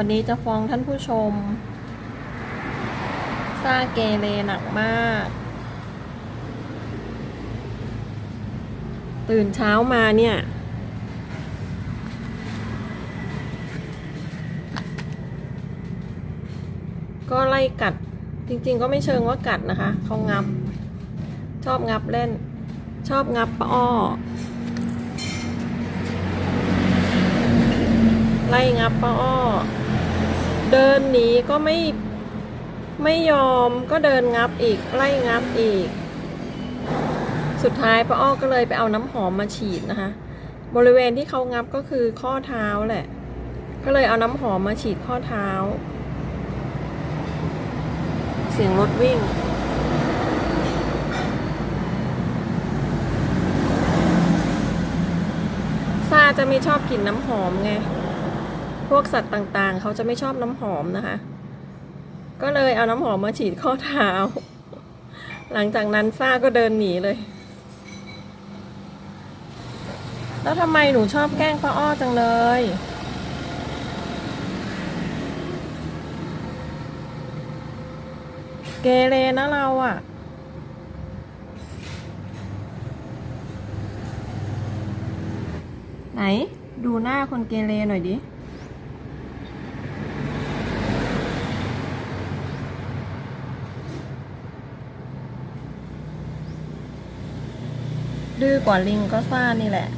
วันนี้จะฟ้องท่านผู้ชมซาเกเรหนักมาก ตื่นเช้ามาเนี่ย ก็ไล่กัด จริงๆก็ไม่เชิงว่ากัดนะคะ เขางับ ชอบงับเล่น ชอบงับป้าอ้อไล่งับป้าอ้อ เดินหนีก็ไม่ไม่ยอมก็เดินงับอีกไล่งับอีก สุดท้ายป้าอ้อก็เลยไปเอาน้ำหอมมาฉีดนะคะ บริเวณที่เขางับก็คือข้อเท้าแหละ ก็เลยเอาน้ำหอมมาฉีดข้อเท้า เสียงรถวิ่งซาจะไม่ชอบกลิ่นน้ำหอมไง พวกสัตว์ต่างๆ เขาจะไม่ชอบน้ำหอมนะคะ ก็เลยเอาน้ำหอมมาฉีดข้อเท้า หลังจากนั้นซ่าก็เดินหนีเลย แล้วทำไมหนูชอบแกล้งป้าอ้อจังเลย เกเรนะเราอะไหน ดูหน้าคนเกเรหน่อยดิ ดื้อกว่าลิงก็ซ่านี่แหละ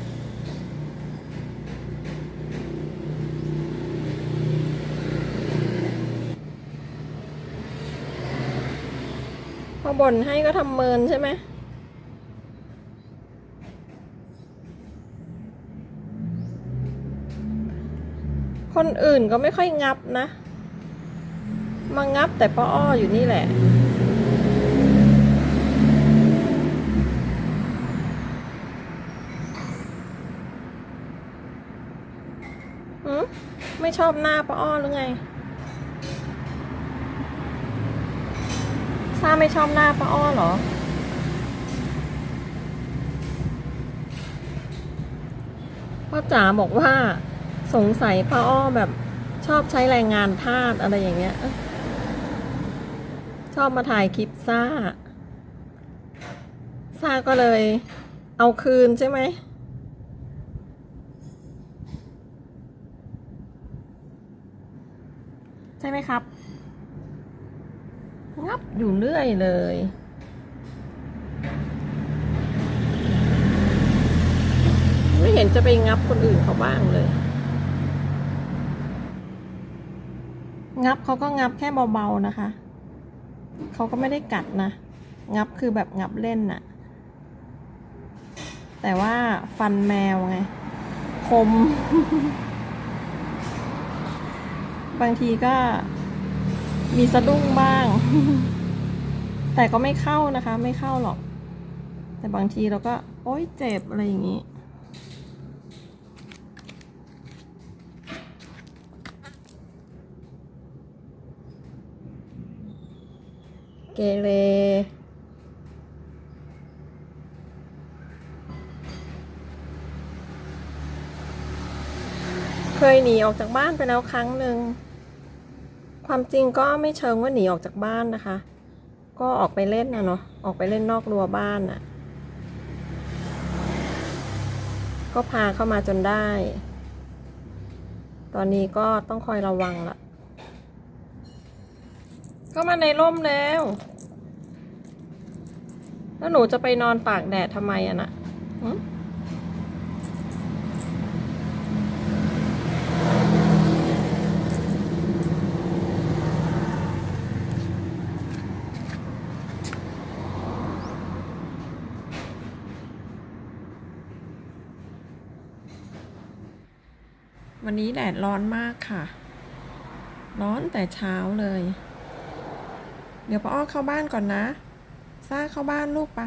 พอบ่นให้ก็ทำเมินใช่ไหมคนอื่นก็ไม่ค่อยงับนะ มางับแต่ป้าอ้ออยู่นี่แหละ ไม่ชอบหน้าป้าอ้อหรือไงซ่าไม่ชอบหน้าป้าอ้อเหรอ พ่อจ๋าบอกว่าสงสัยป้าอ้อแบบชอบใช้แรงงานทาสอะไรอย่างเงี้ย ชอบมาถ่ายคลิปซ่า ซ่าก็เลยเอาคืนใช่ไหม ใช่ไหมครับ งับอยู่เรื่อยเลย ไม่เห็นจะไปงับคนอื่นเขาบ้างเลย งับเขาก็งับแค่เบาๆนะคะ เขาก็ไม่ได้กัดนะ งับคือแบบงับเล่นน่ะ แต่ว่าฟันแมวไง คม บางทีก็มีสะดุ้งบ้าง แต่ก็ไม่เข้านะคะ ไม่เข้าหรอก แต่บางทีเราก็ โอ๊ยเจ็บอะไรอย่างนี้ เกเรเคยหนีออกจากบ้านไปแล้วครั้งหนึ่ง ความจริงก็ไม่เชิงว่าหนีออกจากบ้านนะคะ ก็ออกไปเล่นนะเนาะออกไปเล่นนอกรั้วบ้านน่ะ ก็พาเข้ามาจนได้ ตอนนี้ก็ต้องคอยระวังละก็มาในร่มแล้ว แล้วหนูจะไปนอนตากแดดทำไมอะนะหึ วันนี้แดดร้อนมากค่ะ ร้อนแต่เช้าเลย เดี๋ยวพ่ออ้อเข้าบ้านก่อนนะ ซ่าเข้าบ้านลูกปะ